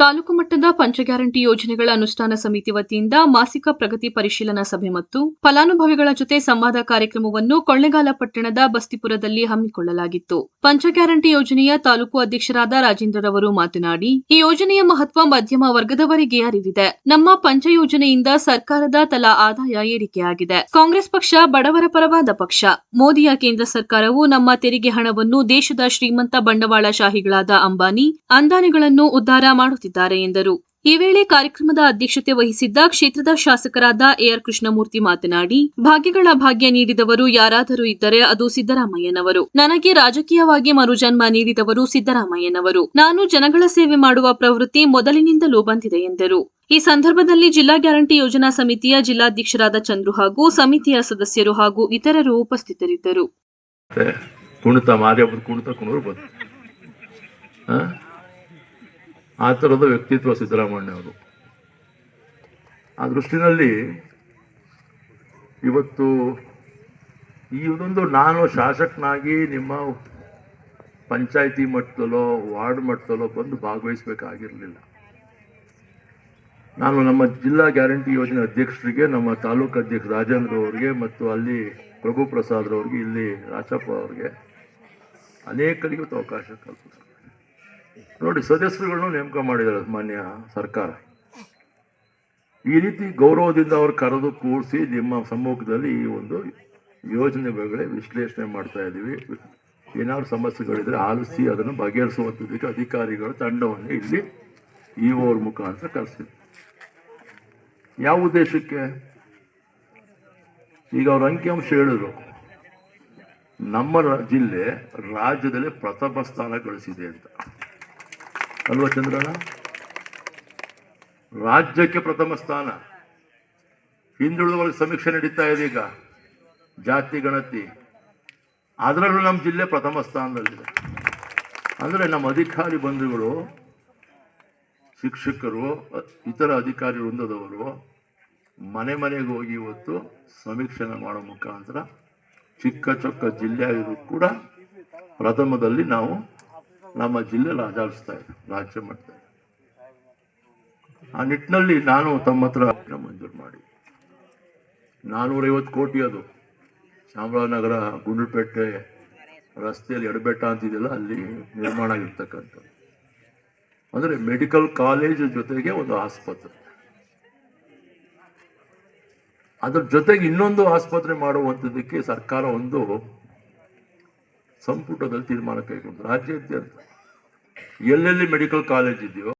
ತಾಲೂಕು ಮಟ್ಟದ ಪಂಚ ಗ್ಯಾರಂಟಿ ಯೋಜನೆಗಳ ಅನುಷ್ಠಾನ ಸಮಿತಿ ವತಿಯಿಂದ ಮಾಸಿಕ ಪ್ರಗತಿ ಪರಿಶೀಲನಾ ಸಭೆ ಮತ್ತು ಫಲಾನುಭವಿಗಳ ಜೊತೆ ಸಂವಾದ ಕಾರ್ಯಕ್ರಮವನ್ನು ಕೊಳ್ಳೆಗಾಲ ಪಟ್ಟಣದ ಬಸ್ತಿಪುರದಲ್ಲಿ ಹಮ್ಮಿಕೊಳ್ಳಲಾಗಿತ್ತು. ಪಂಚ ಗ್ಯಾರಂಟಿ ಯೋಜನೆಯ ತಾಲೂಕು ಅಧ್ಯಕ್ಷರಾದ ರಾಜೇಂದ್ರರವರು ಮಾತನಾಡಿ, ಈ ಯೋಜನೆಯ ಮಹತ್ವ ಮಧ್ಯಮ ವರ್ಗದವರಿಗೆ ಅರಿವಿದೆ. ನಮ್ಮ ಪಂಚ ಯೋಜನೆಯಿಂದ ಸರ್ಕಾರದ ತಲಾ ಆದಾಯ ಏರಿಕೆಯಾಗಿದೆ. ಕಾಂಗ್ರೆಸ್ ಪಕ್ಷ ಬಡವರ ಪರವಾದ ಪಕ್ಷ. ಮೋದಿಯ ಕೇಂದ್ರ ಸರ್ಕಾರವು ನಮ್ಮ ತೆರಿಗೆ ಹಣವನ್ನು ದೇಶದ ಶ್ರೀಮಂತ ಬಂಡವಾಳಶಾಹಿಗಳಾದ ಅಂಬಾನಿ, ಅಂದಾನಿಗಳನ್ನು ಉದ್ಧಾರ ಮಾಡುತ್ತಿದ್ದಾರೆ ಎಂದರು. ಈ ವೇಳೆ ಕಾರ್ಯಕ್ರಮದ ಅಧ್ಯಕ್ಷತೆ ವಹಿಸಿದ್ದ ಕ್ಷೇತ್ರದ ಶಾಸಕರಾದ ಎಆರ್ ಕೃಷ್ಣಮೂರ್ತಿ ಮಾತನಾಡಿ, ಭಾಗ್ಯಗಳ ಭಾಗ್ಯ ನೀಡಿದವರು ಯಾರಾದರೂ ಇದ್ದರೆ ಅದು ಸಿದ್ದರಾಮಯ್ಯನವರು. ನನಗೆ ರಾಜಕೀಯವಾಗಿ ಮರುಜನ್ಮ ನೀಡಿದವರು ಸಿದ್ದರಾಮಯ್ಯನವರು. ನಾನು ಜನಗಳ ಸೇವೆ ಮಾಡುವ ಪ್ರವೃತ್ತಿ ಮೊದಲಿನಿಂದಲೂ ಬಂದಿದೆ ಎಂದರು. ಈ ಸಂದರ್ಭದಲ್ಲಿ ಜಿಲ್ಲಾ ಗ್ಯಾರಂಟಿ ಯೋಜನಾ ಸಮಿತಿಯ ಜಿಲ್ಲಾಧ್ಯಕ್ಷರಾದ ಚಂದ್ರು ಹಾಗೂ ಸಮಿತಿಯ ಸದಸ್ಯರು ಹಾಗೂ ಇತರರು ಉಪಸ್ಥಿತರಿದ್ದರು. ಆ? ಥರದ ವ್ಯಕ್ತಿತ್ವ ಸಿದ್ದರಾಮಯ್ಯ ಅವರು ಆ ದೃಷ್ಟಿನಲ್ಲಿ ಇವತ್ತು ಈ ಒಂದು ನಾನು ಶಾಸಕನಾಗಿ ನಿಮ್ಮ ಪಂಚಾಯಿತಿ ಮಟ್ಟದಲ್ಲೋ, ವಾರ್ಡ್ ಮಟ್ಟದಲ್ಲೋ ಬಂದು ಭಾಗವಹಿಸಬೇಕಾಗಿರಲಿಲ್ಲ ನಾನು ನಮ್ಮ ಜಿಲ್ಲಾ ಗ್ಯಾರಂಟಿ ಯೋಜನೆ ಅಧ್ಯಕ್ಷರಿಗೆ, ನಮ್ಮ ತಾಲೂಕು ಅಧ್ಯಕ್ಷ ರಾಜೇಂದ್ರ ಅವರಿಗೆ ಮತ್ತು ಅಲ್ಲಿ ಪ್ರಭು ಇಲ್ಲಿ ರಾಚಪ್ಪ ಅವ್ರಿಗೆ ಅನೇಕರಿಗೆ ಅವಕಾಶ ಕಲ್ಪಿಸ್ತಾರೆ ನೋಡಿ ಸದಸ್ಯರುಗಳನ್ನು ನೇಮಕ ಮಾಡಿದ್ದಾರೆ ಮಾನ್ಯ ಸರ್ಕಾರ. ಈ ರೀತಿ ಗೌರವದಿಂದ ಅವರು ಕರೆದು ಕೂರಿಸಿ ನಿಮ್ಮ ಸಮ್ಮುಖದಲ್ಲಿ ಈ ಒಂದು ಯೋಜನೆ ವಿಶ್ಲೇಷಣೆ ಮಾಡ್ತಾ ಇದ್ದೀವಿ. ಏನಾದ್ರು ಸಮಸ್ಯೆಗಳಿದ್ರೆ ಆಲಿಸಿ ಅದನ್ನು ಬಗೆಹರಿಸುವಂಥದ್ದಕ್ಕೆ ಅಧಿಕಾರಿಗಳ ತಂಡವನ್ನು ಇಲ್ಲಿ ಇ ಅವ್ರ ಮುಖಾಂತರ ಕರೆಸಿದ್ರು ಯಾವ ಉದ್ದೇಶಕ್ಕೆ? ಈಗ ಅವ್ರ ಅಂಕಿಅಂಶ ಹೇಳಿದ್ರು. ನಮ್ಮ ಜಿಲ್ಲೆ ರಾಜ್ಯದಲ್ಲಿ ಪ್ರಥಮ ಸ್ಥಾನ ಗಳಿಸಿದೆ ಅಂತ. ಅಲ್ವಾ ಚಂದ್ರಣ್ಣ ರಾಜ್ಯಕ್ಕೆ ಪ್ರಥಮ ಸ್ಥಾನ. ಹಿಂದುಳಿದವರಿಗೆ ಸಮೀಕ್ಷೆ ನಡೀತಾ ಇದೆ ಈಗ. ಜಾತಿ, ಗಣತಿ. ಅದರಲ್ಲೂ ನಮ್ಮ ಜಿಲ್ಲೆ ಪ್ರಥಮ ಸ್ಥಾನದಲ್ಲಿದೆ. ಅಂದರೆ ನಮ್ಮ ಅಧಿಕಾರಿ ಬಂಧುಗಳು, ಶಿಕ್ಷಕರು, ಇತರ ಅಧಿಕಾರಿ ವೃಂದದವರು ಮನೆ ಮನೆಗೆ ಹೋಗಿ ಇವತ್ತು ಸಮೀಕ್ಷೆನ ಮಾಡೋ ಮುಖಾಂತರ ಚಿಕ್ಕ ಚೊಕ್ಕ ಜಿಲ್ಲೆ ಆಗಿದ್ರು ಕೂಡ ಪ್ರಥಮದಲ್ಲಿ ನಾವು ನಮ್ಮ ಜಿಲ್ಲೆಯಲ್ಲಿ ಆಚರಿಸ್ತಾ ಇದೆ, ರಾಜ್ಯ ಮಟ್ಟದಲ್ಲಿ. ಆ ನಿಟ್ಟಿನಲ್ಲಿ ನಾನು ತಮ್ಮ ಹತ್ರ ಮಂಜೂರು ಮಾಡಿ ನಾನ್ನೂರೈವತ್ತು ಕೋಟಿ ಅದು. ಚಾಮರಾಜನಗರ, ಗುಂಡ್ಲುಪೇಟೆ ರಸ್ತೆಯಲ್ಲಿ ಎಡಬೆಟ್ಟ ಅಂತಿದೆಯಲ್ಲ ಅಲ್ಲಿ ನಿರ್ಮಾಣ ಆಗಿರ್ತಕ್ಕಂಥದ್ದು. ಅಂದರೆ ಮೆಡಿಕಲ್ ಕಾಲೇಜ್ ಜೊತೆಗೆ ಒಂದು ಆಸ್ಪತ್ರೆ. ಅದ್ರ ಜೊತೆಗೆ ಇನ್ನೊಂದು ಆಸ್ಪತ್ರೆ ಮಾಡುವಂಥದ್ದಕ್ಕೆ ಸರ್ಕಾರ ಒಂದು ಸಂಪುಟದಲ್ಲಿ ತೀರ್ಮಾನ ಕೈಗೊಂಡು ರಾಜ್ಯಾದ್ಯಂತ ಎಲ್ಲೆಲ್ಲಿ ಮೆಡಿಕಲ್ ಕಾಲೇಜ್ ಇದೆಯೋ